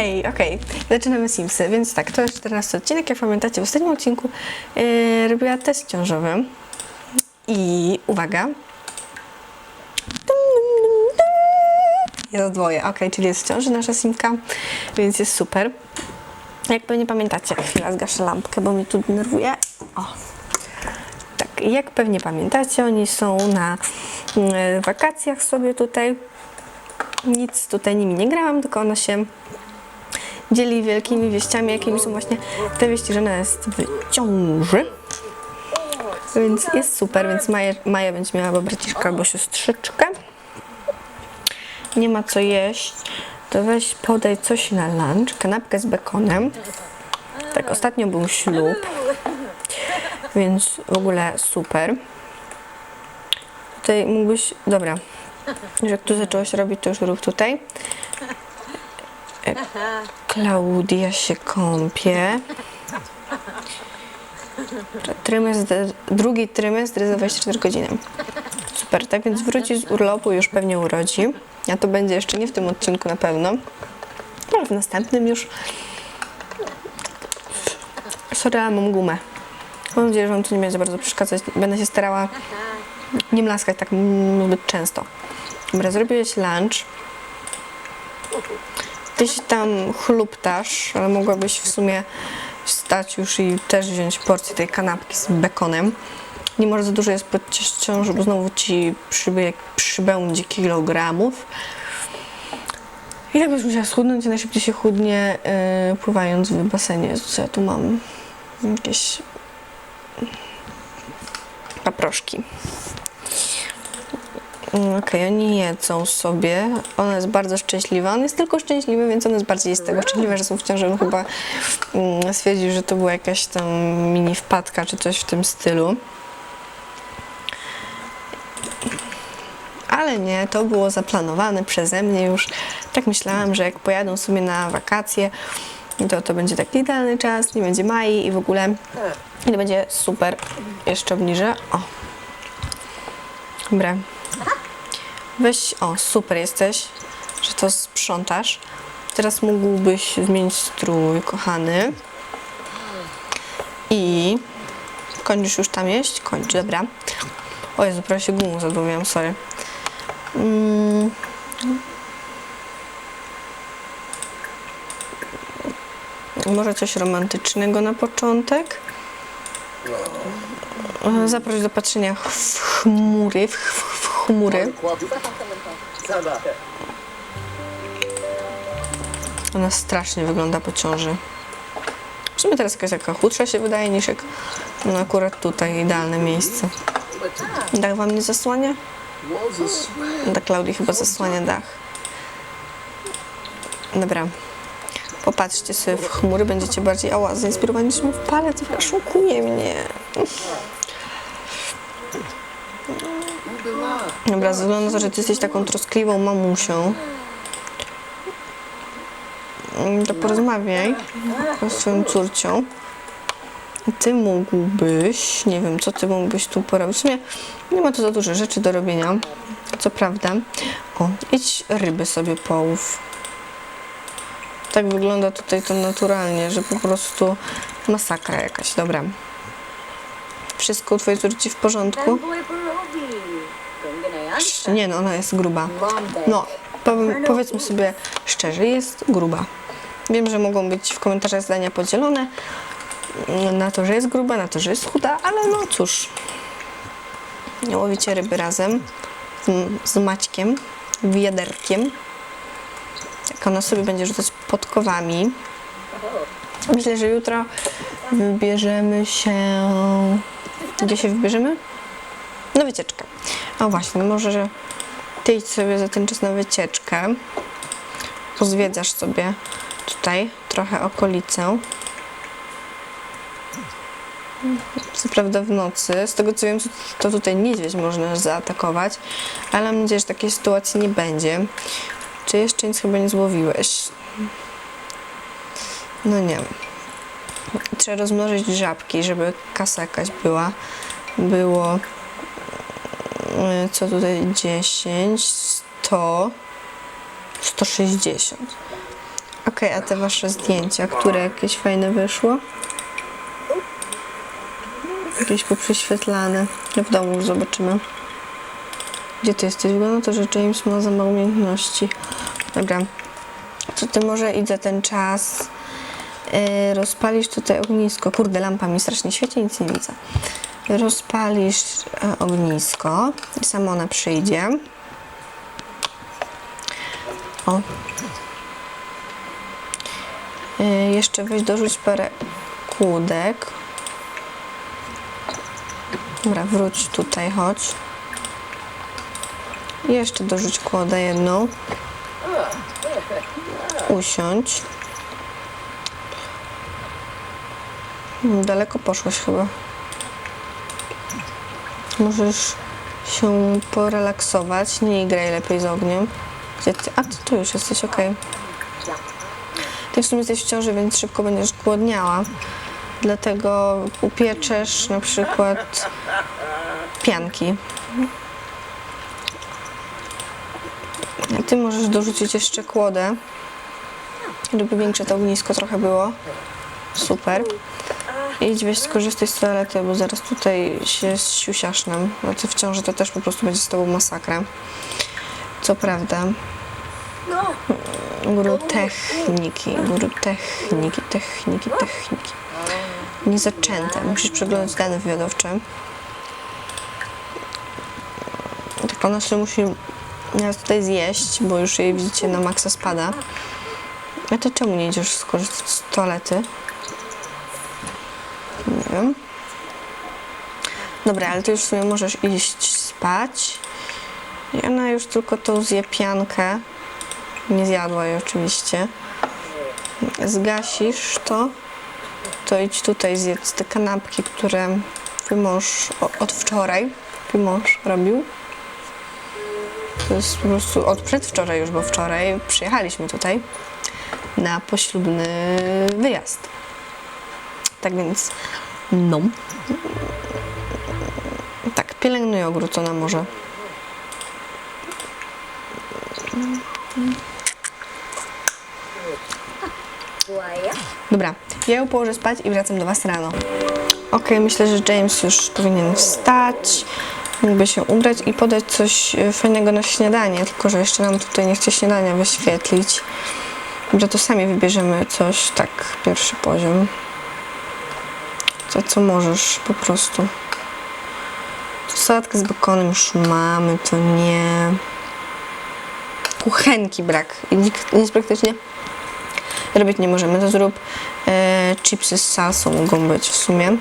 Hej, okej, zaczynamy Simsy, więc tak, to jest 14 odcinek, jak pamiętacie w ostatnim odcinku yy, robiła test ciążowy i uwaga, jest dwoje, okej, czyli jest w ciąży nasza Simka, więc jest super. Jak pewnie pamiętacie, chwila, zgaszę lampkę, bo mnie tu denerwuje. O. Tak, jak pewnie pamiętacie, oni są na mm, wakacjach sobie tutaj. Nic tutaj nimi nie grałam, tylko ona się dzieli wielkimi wieściami, jakimi są właśnie te wieści, że ona jest w ciąży. Więc jest super, więc Maja, Maja będzie miała albo braciszka, albo siostrzyczkę. Nie ma co jeść, to weź podaj coś na lunch, kanapkę z bekonem. Tak, ostatnio był ślub, więc w ogóle super. Tutaj mógłbyś, dobra, że tu zaczęłaś robić, to już rób tutaj. Klaudia się kąpie. Trymestr, drugi trymestr za 24 godziny. Super, tak więc wróci z urlopu, już pewnie urodzi. A to będzie jeszcze nie w tym odcinku na pewno, ale w następnym już. Sorry, mam gumę. Mam nadzieję, że Wam to nie będzie bardzo przeszkadzać. Będę się starała nie mlaskać tak zbyt często. Dobra, zrobiłeś lunch. Ty się tam chluptasz, ale mogłabyś w sumie wstać już i też wziąć porcję tej kanapki z bekonem. Nie może za dużo jest podczas ciąży, bo znowu ci przyby, przybędzie kilogramów. I tak byś musiała schudnąć najszybciej się chudnie yy, pływając w basenie. Co ja tu mam? Jakieś paproszki. Mm, Okej, oni jedzą sobie. Ona jest bardzo szczęśliwa. On jest tylko szczęśliwy, więc ona jest bardziej z tego szczęśliwa, że są w ciąży. On chyba mm, stwierdził, że to była jakaś tam mini wpadka czy coś w tym stylu. Ale nie, to było zaplanowane przeze mnie już. Tak myślałam, że jak pojadą sobie na wakacje, to to będzie taki idealny czas, nie będzie Mai i w ogóle i to będzie super. Jeszcze obniżę. O. Dobra. Weź, o, super jesteś, że to sprzątasz. Teraz mógłbyś zmienić strój, kochany. I kończysz już tam jeść? Kończ, dobra. O Jezu, prawie się gumą zadławiłam, sorry. Mm. Może coś romantycznego na początek? E, Zaproś do patrzenia w chmury, w, w chmury. Ona strasznie wygląda po ciąży. W sumie teraz jakaś taka chudsza się wydaje niż jak no akurat tutaj idealne miejsce. Dach wam nie zasłania? Dla Klaudii chyba zasłania dach. Dobra. Popatrzcie sobie w chmury, będziecie bardziej ała zainspirowani niż w palec, oszukuje mnie. Dobra, ze względu na to, że ty jesteś taką troskliwą mamusią, mm, to porozmawiaj z swoją córcią. Ty mógłbyś, nie wiem, co ty mógłbyś tu porobić. W sumie nie ma tu za dużo rzeczy do robienia, co prawda. O, idź ryby sobie połów. Tak wygląda tutaj to naturalnie, że po prostu masakra jakaś. Dobra. Wszystko u twojej córci w porządku? Nie no, ona jest gruba. No, powiem, powiedzmy sobie szczerze, jest gruba. Wiem, że mogą być w komentarzach zdania podzielone na to, że jest gruba, na to, że jest chuda, ale no cóż. Łowicie ryby razem z, z Maćkiem, wiaderkiem. Jak ona sobie będzie rzucać podkowami. Myślę, że jutro wybierzemy się... Gdzie się wybierzemy? Na wycieczkę. O właśnie, może że ty idź sobie za ten czas na wycieczkę. Pozwiedzasz sobie tutaj trochę okolicę. Co prawda w nocy. Z tego co wiem, to tutaj niedźwiedź można zaatakować, ale mam nadzieję, że takiej sytuacji nie będzie. Czy jeszcze nic chyba nie złowiłeś? No nie. Trzeba rozmnożyć żabki, żeby kasa jakaś była. Było co tutaj 10, 100, 160. Okej, a te wasze zdjęcia, które jakieś fajne wyszło? Jakieś poprześwietlane. No w domu zobaczymy. Gdzie ty jesteś? Wygląda to, że James ma za mało umiejętności. Dobra. Co ty może idę ten czas? Yy, rozpalisz tutaj ognisko. Kurde, lampa mi strasznie świeci, nic nie widzę. Rozpalisz e, ognisko i sama ona przyjdzie. O. Yy, jeszcze weź dorzuć parę kłódek. Dobra, wróć tutaj, chodź. Jeszcze dorzuć kłodę jedną. Usiądź. Daleko poszłaś chyba. Możesz się porelaksować. Nie graj lepiej z ogniem. Gdzie ty? A ty tu już jesteś, okej. Ty w sumie jesteś w ciąży, więc szybko będziesz głodniała. Dlatego upieczesz na przykład pianki. Ty możesz dorzucić jeszcze kłodę, żeby większe to ognisko trochę było. Super. Idź weź skorzystaj z toalety, bo zaraz tutaj się siusiasz nam. A ty w ciąży to też po prostu będzie z tobą masakra. Co prawda. Guru techniki, guru techniki, techniki, techniki. Niezaczęte. Musisz przeglądać dane wywiadowcze. Tak ona się musi teraz tutaj zjeść, bo już jej widzicie na maksa spada. A ty czemu nie idziesz skorzystać z toalety? Wiem. Dobra, ale ty już w sumie możesz iść spać. I ona już tylko tą zje piankę. Nie zjadła jej oczywiście. Zgasisz to, to idź tutaj zjedz te kanapki, które twój mąż od wczoraj, twój mąż robił. To jest po prostu od przedwczoraj już, bo wczoraj przyjechaliśmy tutaj na poślubny wyjazd. Tak więc, no. Tak, pielęgnuj ogród, ona może. Dobra, ja ją położę spać i wracam do Was rano. Ok, myślę, że James już powinien wstać, mógłby się ubrać i podać coś e, fajnego na śniadanie, tylko że jeszcze nam tutaj nie chce śniadania wyświetlić. Dobrze, to sami wybierzemy coś, tak, pierwszy poziom. Co, co możesz po prostu. To Sałatkę z bekonem już mamy, to nie. Kuchenki brak nic praktycznie robić nie możemy, to zrób e, chipsy z salsą mogą być w sumie.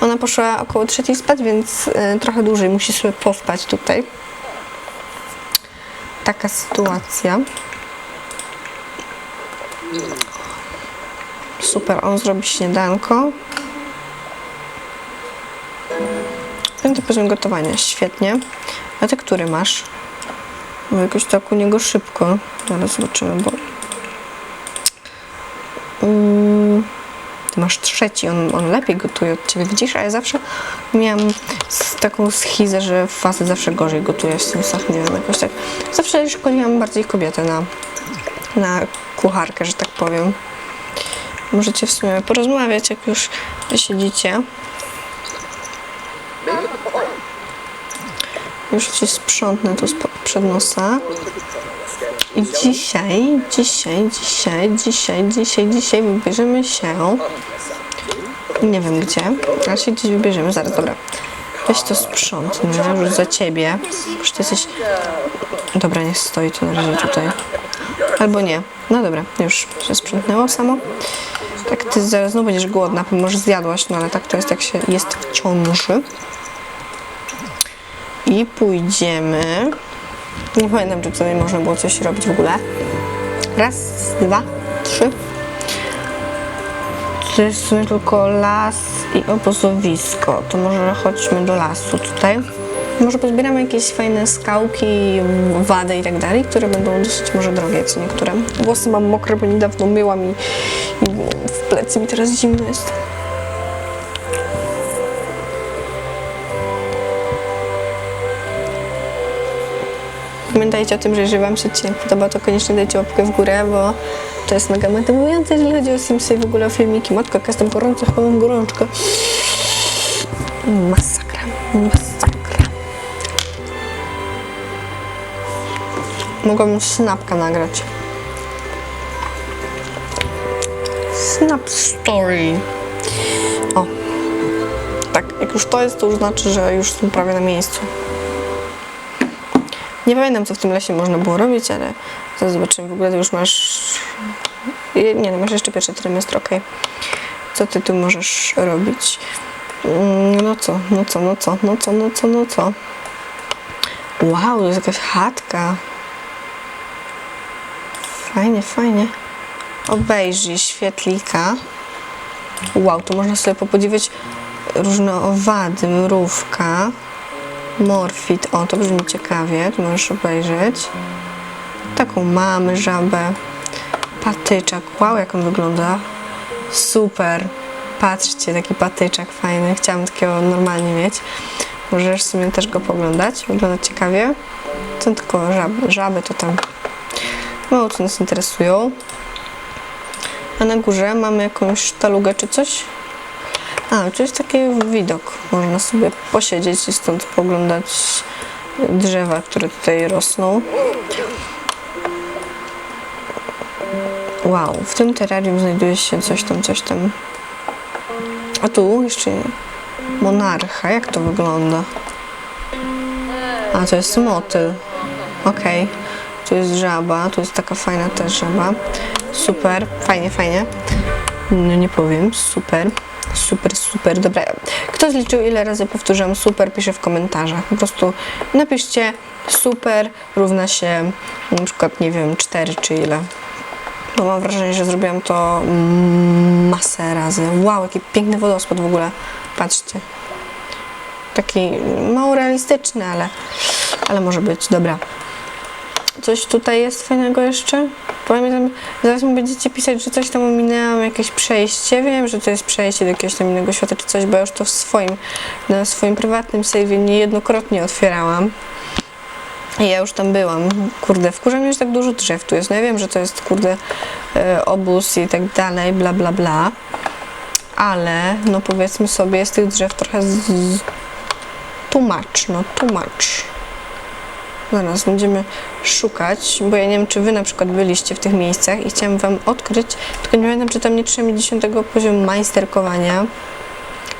Ona poszła około trzeciej spać, więc e, trochę dłużej musi sobie pospać tutaj. Taka sytuacja. Super, on zrobi śniadanko. Piąty poziom gotowania, świetnie. A ty który masz? Bo jakoś tak u niego szybko. Zaraz zobaczymy, bo Mm, Ty masz trzeci, on, on lepiej gotuje od ciebie, widzisz? A ja zawsze miałam taką schizę, że facet zawsze gorzej gotuje w sensach, nie wiem, jakoś tak. Zawsze szkoliłam bardziej kobietę na, na kucharkę, że tak powiem. Możecie w sumie porozmawiać, jak już siedzicie. Już ci sprzątnę spod przed nosa. I dzisiaj, dzisiaj, dzisiaj, dzisiaj, dzisiaj, dzisiaj wybierzemy się. Nie wiem gdzie, ale się gdzieś wybierzemy. Zaraz, dobra. Weź to sprzątnę, już za ciebie. Już ty jesteś. Dobra, niech stoi to na razie tutaj. Albo nie. No dobra, już się sprzątnęło samo. Tak, ty zaraz znowu będziesz głodna, może zjadłaś, no ale tak to jest, jak się jest w ciąży. I pójdziemy. Nie pamiętam, czy tutaj można było coś robić w ogóle. Raz, dwa, trzy. To jest w sumie tylko las i obozowisko. To może chodźmy do lasu tutaj. Może pozbieramy jakieś fajne skałki, wady i tak dalej, które będą dosyć może drogie, co niektóre. Włosy mam mokre, bo niedawno myłam i, i w plecy mi teraz zimno jest. Pamiętajcie o tym, że jeżeli Wam się odcinek podoba, to koniecznie dajcie łapkę w górę, bo to jest mega motywujące, jeżeli chodzi o Simsy i w ogóle o filmiki. Matko, jak jestem gorąca, chyba mam gorączkę. Masakra, masakra. Mogłabym snapka nagrać. Snap story. O. Tak, jak już to jest, to już znaczy, że już są prawie na miejscu. Nie pamiętam, co w tym lesie można było robić, ale zaraz zobaczymy. W ogóle już masz... Nie, no masz jeszcze pierwszy trymestr, okej. Co ty tu możesz robić? Mm, No co, no co, no co, no co, no co, no co? Wow, to jest jakaś chatka. Fajnie, fajnie. Obejrzyj świetlika. Wow, tu można sobie popodziwiać różne owady, mrówka, morfit. O, to brzmi ciekawie, tu możesz obejrzeć. Taką mamy żabę, patyczak. Wow, jak on wygląda. Super. Patrzcie, taki patyczak fajny. Chciałam takiego normalnie mieć. Możesz w sumie też go poglądać. Wygląda ciekawie. To tylko żaby, żaby to tam mało co nas interesują. A na górze mamy jakąś sztalugę czy coś. A, to jest taki widok. Można sobie posiedzieć i stąd poglądać drzewa, które tutaj rosną. Wow, w tym terrarium znajduje się coś tam, coś tam. A tu jeszcze monarcha. Jak to wygląda? A, to jest motyl. Okej. Tu jest żaba, tu jest taka fajna też żaba. Super, fajnie, fajnie. No nie powiem, super. Super, super, dobra. Kto zliczył ile razy powtórzyłam super, pisze w komentarzach. Po prostu napiszcie super równa się na przykład, nie wiem, 4 czy ile. Bo mam wrażenie, że zrobiłam to masę razy. Wow, jaki piękny wodospad w ogóle. Patrzcie. Taki mało realistyczny, ale, ale może być. Dobra. Coś tutaj jest fajnego jeszcze? Pamiętam, zaraz mi będziecie pisać, że coś tam ominęłam, jakieś przejście. Wiem, że to jest przejście do jakiegoś tam innego świata czy coś, bo już to w swoim, na swoim prywatnym save'ie niejednokrotnie otwierałam. I ja już tam byłam. Kurde, wkurza mnie, że tak dużo drzew tu jest. No ja wiem, że to jest, kurde, e, obóz i tak dalej, bla, bla, bla. Ale, no powiedzmy sobie, jest tych drzew trochę z... too much, no too much. Zaraz będziemy szukać, bo ja nie wiem, czy wy na przykład byliście w tych miejscach i chciałam wam odkryć, tylko nie pamiętam, czy tam nie trzeba mieć 10 poziomu majsterkowania.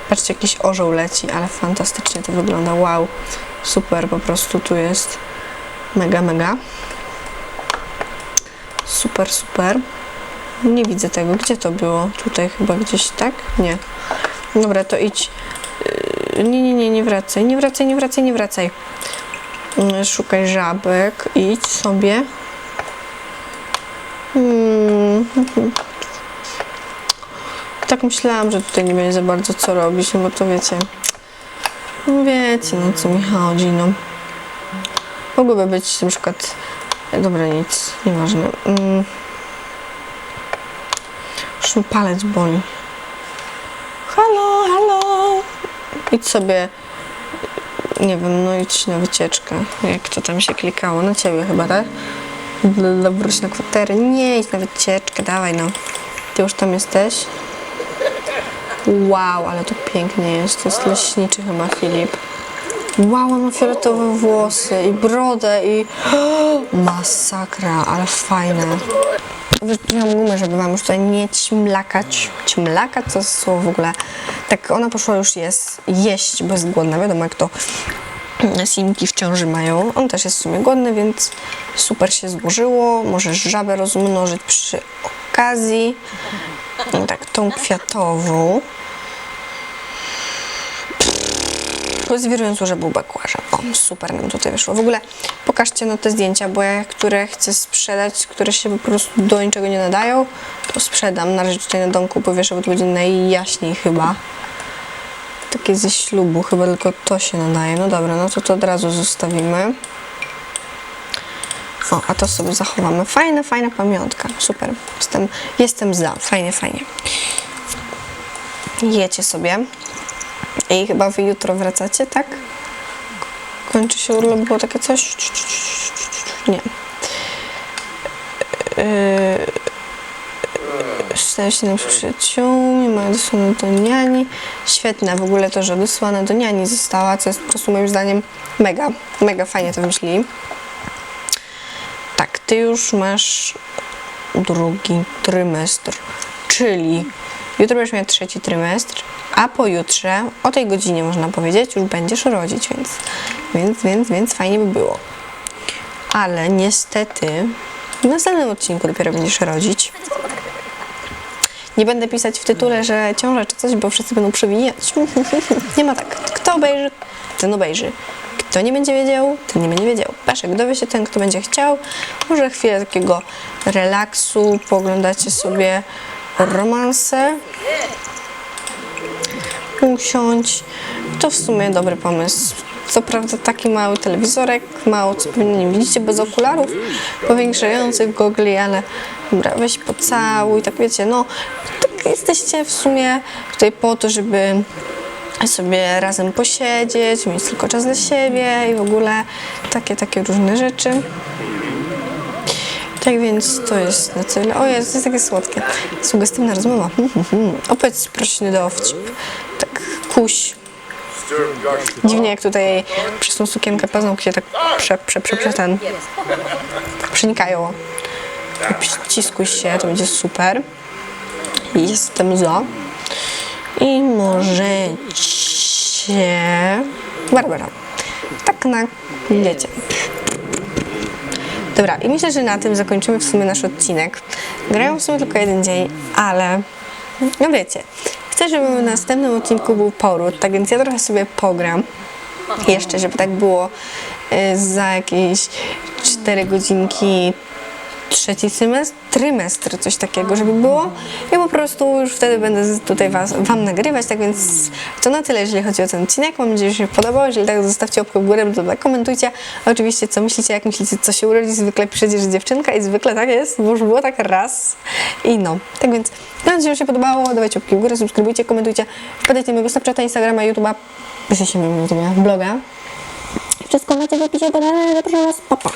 Patrzcie, jakiś orzeł leci, ale fantastycznie to wygląda. Wow, super, po prostu tu jest mega, mega. Super, super. Nie widzę tego. Gdzie to było? Tutaj chyba gdzieś, tak? Nie. Dobra, to idź. Yy, Nie, nie, nie, nie wracaj. Nie wracaj, nie wracaj, nie wracaj. Yy, Szukaj żabek. Idź sobie. Hmm. Tak myślałam, że tutaj nie będzie za bardzo co robić, no bo to wiecie. No wiecie, no co mi chodzi, no. Mogłyby być na przykład... Dobra, nic, nieważne. Mm. Już mi palec boli. Halo, halo. Idź sobie, nie wiem, no idź na wycieczkę. Jak to tam się klikało? Na ciebie chyba, tak? Dla- Wróć na kwaterę. Nie, idź na wycieczkę, dawaj no. Ty już tam jesteś? Wow, ale to pięknie jest. To jest leśniczy chyba Filip. Wow, on ma fioletowe włosy i brodę i... Masakra, ale fajne. Wyciągnąłem gumę, żeby wam już tutaj nie ćmlakać. Ćmlakać to słowo w ogóle. Tak, ona poszła już jest, jeść, bo jest głodna. Wiadomo, jak to simki w ciąży mają. On też jest w sumie głodny, więc super się złożyło. Możesz żabę rozmnożyć przy okazji. No tak, tą kwiatową. Pozwirując, że był bakłażan. O, super nam tutaj wyszło. W ogóle pokażcie no te zdjęcia, bo ja które chcę sprzedać, które się po prostu do niczego nie nadają, to sprzedam. Na razie tutaj na domku powieszę, bo to będzie najjaśniej chyba. Takie ze ślubu, chyba tylko to się nadaje. No dobra, no to to od razu zostawimy. O, a to sobie zachowamy. Fajna, fajna pamiątka. Super. Jestem, jestem za. Fajnie, fajnie. Jecie sobie. I chyba wy jutro wracacie, tak? Kończy się urlop, było takie coś? Nie. Yy, najlepszymi przyjaciółmi, mają odesłane do niani. Świetne w ogóle to, że odesłana do niani została, co jest po prostu moim zdaniem mega, mega fajnie to wymyślili. Tak, ty już masz drugi trymestr, czyli jutro będziesz miał trzeci trymestr, a pojutrze o tej godzinie można powiedzieć już będziesz rodzić, więc, więc, więc, więc fajnie by było. Ale niestety w następnym odcinku dopiero będziesz rodzić. Nie będę pisać w tytule, że ciąża czy coś, bo wszyscy będą przewijać. nie ma tak. Kto obejrzy, ten obejrzy. Kto nie będzie wiedział, ten nie będzie wiedział. Peszek dowie się ten, kto będzie chciał. Może chwilę takiego relaksu, pooglądacie sobie romanse. Usiądź. To w sumie dobry pomysł. Co prawda taki mały telewizorek, mało co pewnie nie widzicie, bez okularów powiększających gogli, ale dobra, weź pocałuj, tak wiecie, no tak jesteście w sumie tutaj po to, żeby sobie razem posiedzieć, mieć tylko czas dla siebie i w ogóle takie, takie różne rzeczy. Tak więc to jest na tyle. O jest takie słodkie. Sugestywna rozmowa. Opowiedz prośny dowcip. Tak, kuś. Dziwnie jak tutaj przez tą sukienkę paznokcie tak prze, prze, prze, prze ten przenikają. Ściskuj się, to będzie super. Jestem za. I możecie... Barbara. Tak na... wiecie. Dobra, i myślę, że na tym zakończymy w sumie nasz odcinek. Grają w sumie tylko jeden dzień, ale no wiecie, chcę, żeby w następnym odcinku był poród, tak więc ja trochę sobie pogram jeszcze, żeby tak było y, za jakieś 4 godzinki trzeci semestr, trymestr, coś takiego, żeby było. I po prostu już wtedy będę tutaj was, Wam nagrywać, tak więc to na tyle, jeżeli chodzi o ten odcinek. Mam nadzieję, że się podobał. Jeżeli tak, zostawcie łapkę w górę, to komentujcie. A oczywiście, co myślicie, jak myślicie, co się urodzi. Zwykle piszecie, że dziewczynka i zwykle tak jest, bo już było tak raz. I no, tak więc mam nadzieję, że się podobało. Dawajcie łapki w górę, subskrybujcie, komentujcie. Wpadajcie na mojego Snapchata, Instagrama, YouTube'a. Jesteście na YouTube'a, bloga. Wszystko macie w opisie podane. Zapraszam Was. Pa, pa.